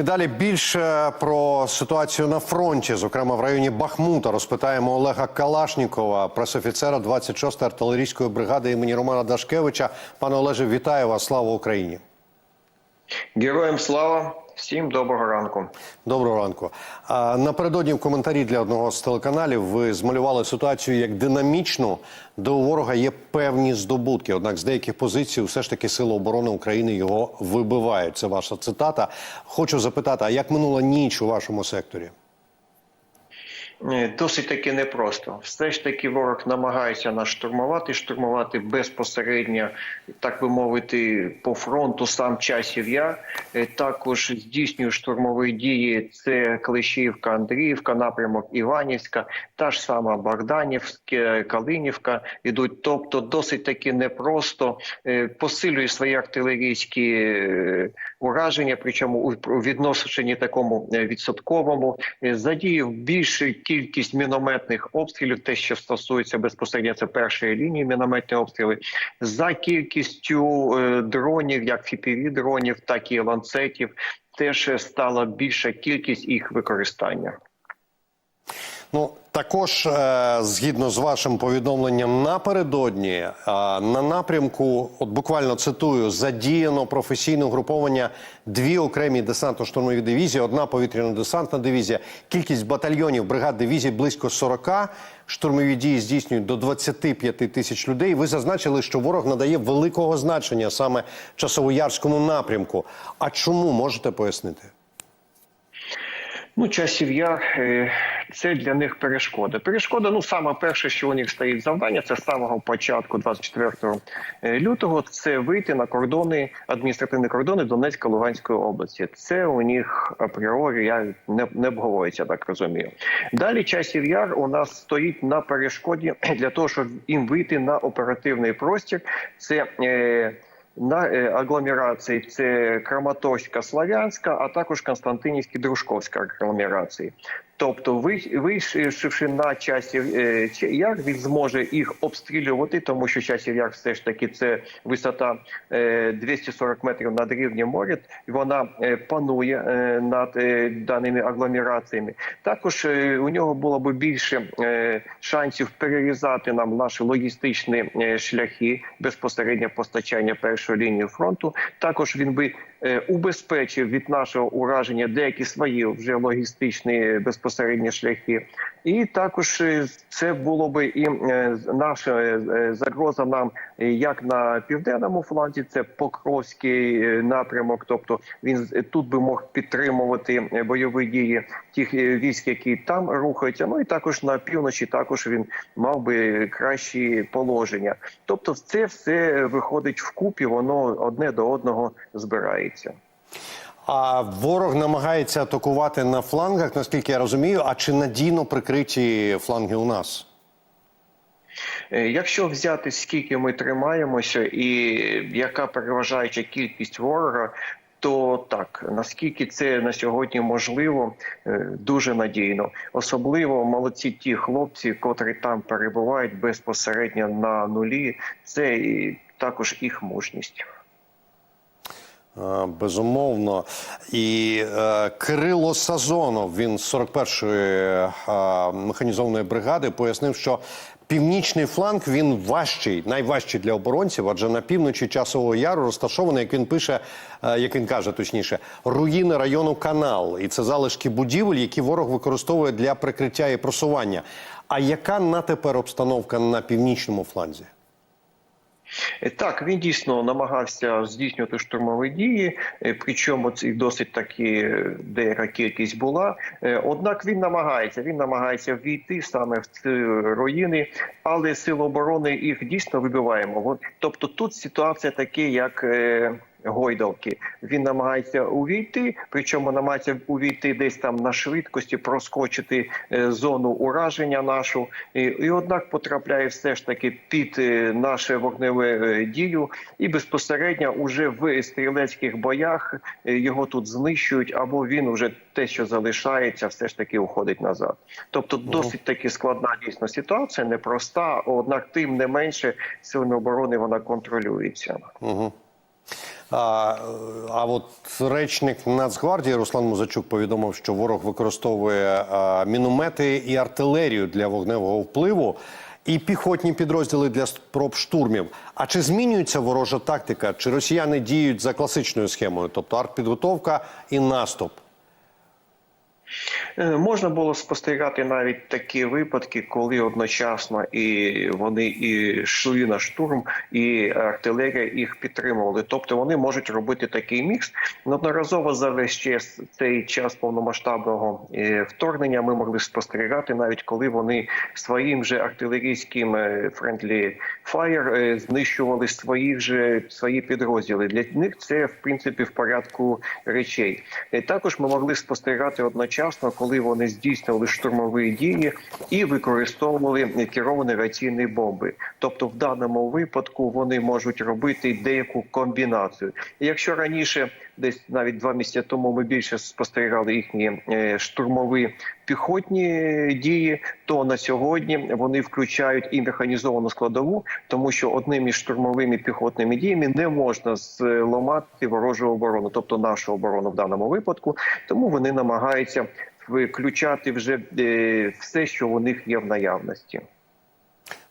І далі більше про ситуацію на фронті, зокрема в районі Бахмута, розпитаємо Олега Калашнікова, пресофіцера 26-ї артилерійської бригади імені Романа Дашкевича. Пане Олеже, вітаю вас! Слава Україні! Героям слава! Всім доброго ранку. Доброго ранку. Напередодні в коментарі для одного з телеканалів ви змалювали ситуацію як динамічну, у ворога є певні здобутки. Однак з деяких позицій все ж таки Сили оборони України його вибивають. Це ваша цитата. Хочу запитати: а як минула ніч у вашому секторі? Досить таки непросто. Все ж таки ворог намагається нас штурмувати, штурмувати безпосередньо, так би мовити, по фронту сам часів я. Е, Також здійснює штурмові дії. Це Клещівка, Андріївка, напрямок Іванівська, та ж сама Богданівська, Калинівка ідуть. Тобто, досить таки непросто Е, посилює свої артилерійські е, ураження, причому у відношенні такому відсотковому. Задіяв більшу кількість мінометних обстрілів, те, що стосується безпосередньо це першої лінії мінометні обстріли, за кількістю е, дронів, як фіпіві дронів, так і ланцетів, теж стала більша кількість їх використання. Ну також е, згідно з вашим повідомленням напередодні е, на напрямку, от буквально цитую, задіяно професійне угруповання дві окремі десантно-штурмові дивізії, одна повітряно-десантна дивізія. Кількість батальйонів бригад дивізій близько 40. Штурмові дії здійснюють до 25 тисяч людей. Ви зазначили, що ворог надає великого значення саме часовоярському напрямку. А чому можете пояснити? Ну, часів яр е, це для них перешкода. Перешкода, ну саме перше, що у них стоїть завдання, це з самого початку, 24 лютого, це вийти на кордони, адміністративні кордони Донецької Луганської області. Це у них апріорі я не, не обговорюється, так розумію. Далі часів яр у нас стоїть на перешкоді для того, щоб їм вийти на оперативний простір. Це е, на е, агломерації це Краматорська, Славянська, а також Константинівська, Дружковська агломерації. Тобто, ви- вийшовши на часів е, яр, він зможе їх обстрілювати, тому що часів яр все ж таки це висота е, 240 метрів над рівнем моря. Вона е, панує е, над е, даними агломераціями. Також е, у нього було б більше е, шансів перерізати нам наші логістичні е, шляхи безпосередньо постачання першої лінії фронту. Також він би убезпечив від нашого ураження деякі свої вже логістичні безпосередні шляхи. І також е, це було би і е, наша е, загроза нам е, як на південному фланзі, це Покровський е, напрямок. Тобто він тут би мог підтримувати е, бойові дії тих е, військ, які там рухаються. Ну і також на півночі також він мав би кращі положення. Тобто, це все виходить вкупі, воно одне до одного збирається. А ворог намагається атакувати на флангах, наскільки я розумію. А чи надійно прикриті фланги у нас? Е, Якщо взяти скільки ми тримаємося, і яка переважаюча кількість ворога, то так наскільки це на сьогодні можливо, е, дуже надійно. Особливо молодці ті хлопці, котрі там перебувають безпосередньо на нулі. Це також їх мужність. Е, Безумовно. І е, Кирило Сазонов, він з 41-ї е, механізованої бригади, пояснив, що північний фланг він важчий, найважчий для оборонців, адже на півночі часового яру розташований, як він пише, е, як він каже, точніше, руїни району канал. І це залишки будівель, які ворог використовує для прикриття і просування. А яка на тепер обстановка на північному фланзі? Е, Так, він дійсно намагався здійснювати штурмові дії, е, причому це досить таки е, деяка кількість була. Однак він намагається, він намагається війти саме в ці руїни, але сили оборони їх дійсно вибиваємо. Тобто тут ситуація така, як. Гойдалки він намагається увійти, причому намагається увійти десь там на швидкості, проскочити е, зону ураження нашу, і, і однак потрапляє все ж таки під е, наше вогневе е, дію, і безпосередньо уже в стрілецьких боях його тут знищують, або він уже те, що залишається, все ж таки уходить назад. Тобто, досить таки складна дійсно ситуація, непроста. Однак, тим не менше, силами оборони вона контролюється. Угу. А, а от речник Нацгвардії Руслан Музачук повідомив, що ворог використовує а, міномети і артилерію для вогневого впливу. І піхотні підрозділи для спроб штурмів. А чи змінюється ворожа тактика? Чи росіяни діють за класичною схемою, тобто артпідготовка і наступ? Е, Можна було спостерігати навіть такі випадки, коли одночасно і вони і йшли на штурм, і артилерія їх підтримували. Тобто вони можуть робити такий мікс. Неодноразово за весь час цей час повномасштабного е, вторгнення ми могли спостерігати, навіть коли вони своїм же артилерійським friendly fire е, знищували своїх же свої підрозділи. Для них це в принципі в порядку речей. Також ми могли спостерігати одночасно, коли вони здійснювали штурмові дії і використовували керовані раційні бомби. Тобто, в даному випадку вони можуть робити деяку комбінацію. Якщо раніше, десь навіть два місяці тому, ми більше спостерігали їхні е, штурмові піхотні дії, то на сьогодні вони включають і механізовану складову, тому що одними штурмовими піхотними діями не можна зламати ворожу оборону, тобто нашу оборону в даному випадку. Тому вони намагаються виключати вже е, все, що у них є в наявності.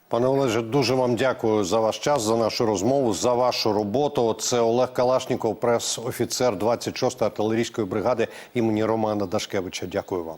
Пане Олеже, дуже вам дякую за ваш час, за нашу розмову, за вашу роботу. Це Олег Калашніков, прес-офіцер 26-ї артилерійської бригади імені Романа Дашкевича. Дякую вам.